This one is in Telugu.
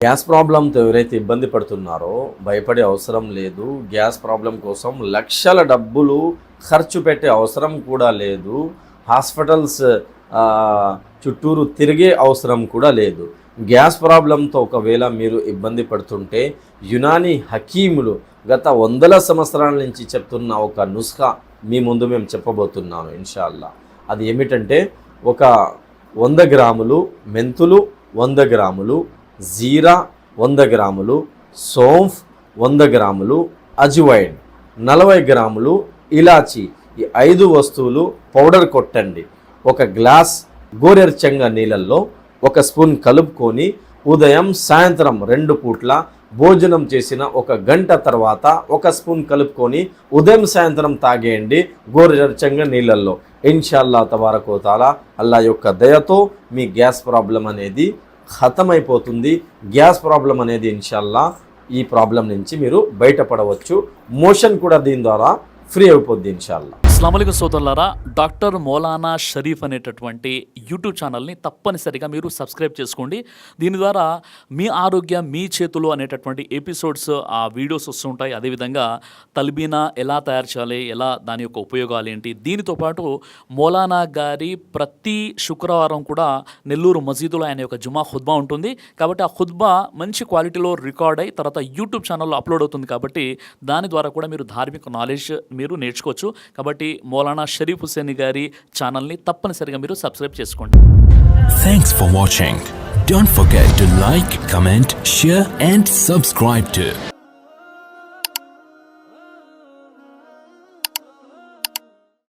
గ్యాస్ ప్రాబ్లంతో ఎవరైతే ఇబ్బంది పడుతున్నారో భయపడే అవసరం లేదు. గ్యాస్ ప్రాబ్లం కోసం లక్షల డబ్బులు ఖర్చు పెట్టే అవసరం కూడా లేదు. హాస్పిటల్స్ చుట్టూరు తిరిగే అవసరం కూడా లేదు. గ్యాస్ ప్రాబ్లంతో ఒకవేళ మీరు ఇబ్బంది పడుతుంటే యునాని హకీములు గత వందల సంవత్సరాల నుంచి చెప్తున్న ఒక నుస్ఖా మీ ముందు మేము చెప్పబోతున్నాను ఇన్షాల్లా అది ఏమిటంటే ఒక వంద గ్రాములు మెంతులు వంద గ్రాములు జీరా వంద గ్రాములు సోంఫ్ వంద గ్రాములు అజ్వైన్ నలభై గ్రాములు ఇలాచి ఈ ఐదు వస్తువులు పౌడర్ కొట్టండి. ఒక గ్లాస్ గోరెర్చంగ నీళ్ళల్లో ఒక స్పూన్ కలుపుకొని ఉదయం సాయంత్రం రెండు పూట్ల భోజనం చేసిన ఒక గంట తర్వాత ఒక స్పూన్ కలుపుకొని ఉదయం సాయంత్రం తాగేయండి గోరెర్చంగా నీళ్ళల్లో. ఇన్షాల్లా తబారకోతాలా అల్లా యొక్క దయతో మీ గ్యాస్ ప్రాబ్లం అనేది ఖతమైపోతుంది. గ్యాస్ ప్రాబ్లం అనేది ఇన్షాల్లా ఈ ప్రాబ్లం నుంచి మీరు బయటపడవచ్చు. మోషన్ కూడా దీని ద్వారా ఫ్రీ అయిపోద్ది ఇన్షాల్లా. అస్సలం సోదరులారా డాక్టర్ మౌలానా షరీఫ్ అనేటటువంటి యూట్యూబ్ ఛానల్ని తప్పనిసరిగా మీరు సబ్స్క్రైబ్ చేసుకోండి. దీని ద్వారా మీ ఆరోగ్యం మీ చేతులు అనేటటువంటి ఎపిసోడ్స్ ఆ వీడియోస్ వస్తుంటాయి. అదేవిధంగా తల్బీనా ఎలా తయారు చేయాలి ఎలా దాని యొక్క ఉపయోగాలు ఏంటి దీనితో పాటు మౌలానా గారి ప్రతి శుక్రవారం కూడా నెల్లూరు మసీదులో ఆయన యొక్క జుమా ఖుద్బా ఉంటుంది. కాబట్టి ఆ ఖుద్బా మంచి క్వాలిటీలో రికార్డ్ అయి తర్వాత యూట్యూబ్ ఛానల్లో అప్లోడ్ అవుతుంది కాబట్టి దాని ద్వారా కూడా మీరు ధార్మిక నాలెడ్జ్ మీరు నేర్చుకోవచ్చు. కాబట్టి గారి మౌలానా షరీఫ్ హుసేన్ గారి ఛానల్ని తప్పనిసరిగా మీరు సబ్స్క్రైబ్ చేసుకోండి thanks for watching Don't forget to like, comment, share and subscribe to